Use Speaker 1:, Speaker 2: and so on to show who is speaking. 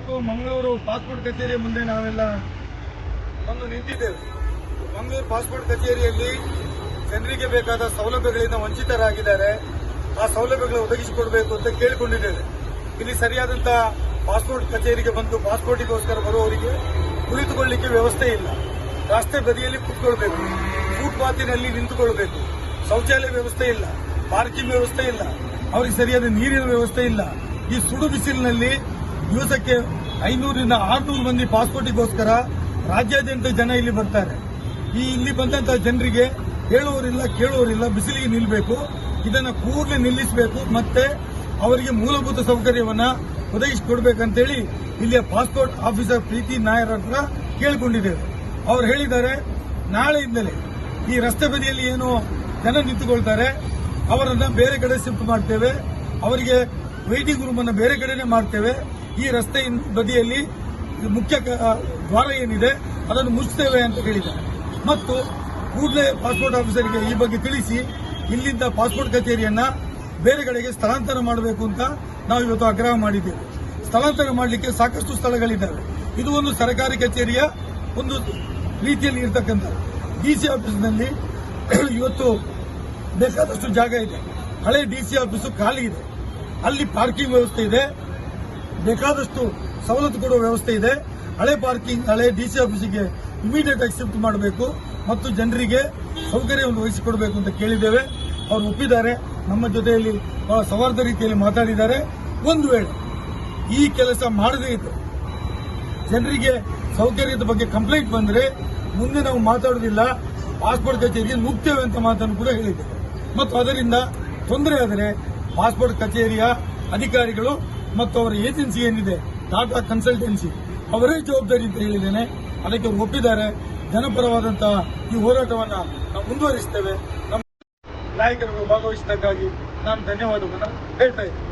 Speaker 1: Mangaluru passport ಕಚೇರಿ ಮುಂದೆ ನಾವೆಲ್ಲ ಬಂದು ನಿಂತಿದ್ದೇವೆ. ಮಂಗಳೂರು ಪಾಸ್ಪೋರ್ಟ್ ಕಚೇರಿಯಲ್ಲಿ ಜನರಿಗೆ ಬೇಕಾದ ಸೌಲಭ್ಯಗಳಿಂದ ವಂಚಿತರಾಗಿದ್ದಾರೆ. ಆ ಸೌಲಭ್ಯಗಳು ಒದಗಿಸಿಕೊಡಬೇಕು ಅಂತ ಕೇಳಿಕೊಂಡಿದ್ದೇವೆ. ಇಲ್ಲಿ ಸರಿಯಾದಂತಹ ಪಾಸ್ಪೋರ್ಟ್ ಕಚೇರಿಗೆ ಬಂದು ಪಾಸ್ಪೋರ್ಟಿಗೋಸ್ಕರ ಬರುವವರಿಗೆ ಕುಳಿತುಕೊಳ್ಳಿಕ್ಕೆ ವ್ಯವಸ್ಥೆ ಇಲ್ಲ. ರಸ್ತೆ ಬದಿಯಲ್ಲಿ ಕುತ್ಕೊಳ್ಬೇಕು. ಫುಟ್ಪಾತಿನಲ್ಲಿ ನಿಂತುಕೊಳ್ಬೇಕು. ಶೌಚಾಲಯ ವ್ಯವಸ್ಥೆ ಇಲ್ಲ. ಪಾರ್ಕಿಂಗ್ ವ್ಯವಸ್ಥೆ ಇಲ್ಲ. ಅವರಿಗೆ ಸರಿಯಾದ ನೀರಿನ ವ್ಯವಸ್ಥೆ ಇಲ್ಲ. ಈ ಸುಡು ಬಿಸಿಲಿನಲ್ಲಿ ದಿವಸಕ್ಕೆ ಐನೂರಿಂದ ಆರ್ನೂರು ಮಂದಿ ಪಾಸ್ಪೋರ್ಟಿಗೋಸ್ಕರ ರಾಜ್ಯಾದ್ಯಂತ ಜನ ಇಲ್ಲಿ ಬರ್ತಾರೆ. ಈ ಇಲ್ಲಿ ಬಂದಂತ ಜನರಿಗೆ ಹೇಳುವವರಿಲ್ಲ, ಕೇಳುವವರಿಲ್ಲ, ಬಿಸಿಲಿಗೆ ನಿಲ್ಲಬೇಕು ಇದನ್ನು ಕೂಡಲೇ ನಿಲ್ಲಿಸಬೇಕು, ಮತ್ತೆ ಅವರಿಗೆ ಮೂಲಭೂತ ಸೌಕರ್ಯವನ್ನ ಒದಗಿಸಿಕೊಡ್ಬೇಕಂತೇಳಿ ಇಲ್ಲಿಯ ಪಾಸ್ಪೋರ್ಟ್ ಆಫೀಸರ್ ಪ್ರೀತಿ ನಾಯರ್ ಹತ್ರ ಕೇಳಿಕೊಂಡಿದ್ದೇವೆ. ಅವರು ಹೇಳಿದ್ದಾರೆ ನಾಳೆಯಿಂದಲೇ ಈ ರಸ್ತೆ ಬದಿಯಲ್ಲಿ ಏನು ಜನ ನಿಂತುಕೊಳ್ತಾರೆ, ಅವರನ್ನ ಬೇರೆ ಕಡೆ ಶಿಫ್ಟ್ ಮಾಡ್ತೇವೆ, ಅವರಿಗೆ ವೈಟಿಂಗ್ ರೂಮ್ ಅನ್ನು ಬೇರೆ ಕಡೆನೇ ಮಾಡ್ತೇವೆ ಈ ರಸ್ತೆ ಬದಿಯಲ್ಲಿ ಮುಖ್ಯ ದ್ವಾರ ಏನಿದೆ, ಅದನ್ನು ಮುಚ್ಚುತ್ತೇವೆ ಅಂತ ಹೇಳಿದ್ದಾರೆ. ಮತ್ತು ಕೂಡಲೇ ಪಾಸ್ಪೋರ್ಟ್ ಆಫೀಸರಿಗೆ ಈ ಬಗ್ಗೆ ತಿಳಿಸಿ, ಇಲ್ಲಿಂದ ಪಾಸ್ಪೋರ್ಟ್ ಕಚೇರಿಯನ್ನ ಬೇರೆ ಕಡೆಗೆ ಸ್ಥಳಾಂತರ ಮಾಡಬೇಕು ಅಂತ ನಾವು ಇವತ್ತು ಆಗ್ರಹ ಮಾಡಿದ್ದೇವೆ. ಸ್ಥಳಾಂತರ ಮಾಡಲಿಕ್ಕೆ ಸಾಕಷ್ಟು ಸ್ಥಳಗಳಿದ್ದಾವೆ. ಇದು ಒಂದು ಸರ್ಕಾರಿ ಕಚೇರಿಯ ಒಂದು ರೀತಿಯಲ್ಲಿ ಇರತಕ್ಕಂಥ ಡಿಸಿ ಆಫೀಸ್ನಲ್ಲಿ ಇವತ್ತು ಬೇಕಾದಷ್ಟು ಜಾಗ ಇದೆ. ಹಳೆ ಡಿಸಿ ಆಫೀಸು ಖಾಲಿ ಇದೆ. ಅಲ್ಲಿ ಪಾರ್ಕಿಂಗ್ ವ್ಯವಸ್ಥೆ ಇದೆ. ಬೇಕಾದಷ್ಟು ಸವಲತ್ತು ಕೊಡುವ ವ್ಯವಸ್ಥೆ ಇದೆ. ಹಳೆ ಪಾರ್ಕಿಂಗ್, ಹಳೆ ಡಿಸಿ ಆಫೀಸಿಗೆ ಇಮಿಡಿಯೇಟ್ ಆಗಿ ಮಾಡಬೇಕು ಮತ್ತು ಜನರಿಗೆ ಸೌಕರ್ಯವನ್ನು ವಹಿಸಿಕೊಡಬೇಕು ಅಂತ ಕೇಳಿದ್ದೇವೆ. ಅವರು ಒಪ್ಪಿದ್ದಾರೆ. ನಮ್ಮ ಜೊತೆಯಲ್ಲಿ ಬಹಳ ಸೌಹಾರ್ದ ರೀತಿಯಲ್ಲಿ ಮಾತಾಡಿದ್ದಾರೆ. ಒಂದು ವೇಳೆ ಈ ಕೆಲಸ ಮಾಡದೇ ಇದ್ದರೆ ಜನರಿಗೆ ಸೌಕರ್ಯದ ಬಗ್ಗೆ ಕಂಪ್ಲೇಂಟ್ ಬಂದರೆ ಮುಂದೆ ನಾವು ಮಾತಾಡೋದಿಲ್ಲ. ಪಾಸ್ಪೋರ್ಟ್ ಕಚೇರಿಗೆ ನುಗ್ತೇವೆ ಅಂತ ಮಾತನ್ನು ಕೂಡ ಹೇಳಿದ್ದೇವೆ. ಮತ್ತು ಅದರಿಂದ ತೊಂದರೆ ಆದರೆ ಪಾಸ್ಪೋರ್ಟ್ ಕಚೇರಿಯ ಅಧಿಕಾರಿಗಳು ಮತ್ತು ಅವರ ಏಜೆನ್ಸಿ ಏನಿದೆ ಟಾಟಾ ಕನ್ಸಲ್ಟೆನ್ಸಿ ಅವರೇ ಜವಾಬ್ದಾರಿ ಅಂತ ಹೇಳಿದ್ದೇನೆ. ಅದಕ್ಕೆ ಒಪ್ಪಿದ್ದಾರೆ. ಜನಪರವಾದಂತಹ ಈ ಹೋರಾಟವನ್ನು ನಾವು ಮುಂದುವರಿಸ್ತೇವೆ. ನಮ್ಮ ನಾಯಕರು ಭಾಗವಹಿಸಿದ್ದಕ್ಕಾಗಿ ನಾನು ಧನ್ಯವಾದವನ್ನು ಹೇಳ್ತಾ ಇದ್ದೇನೆ.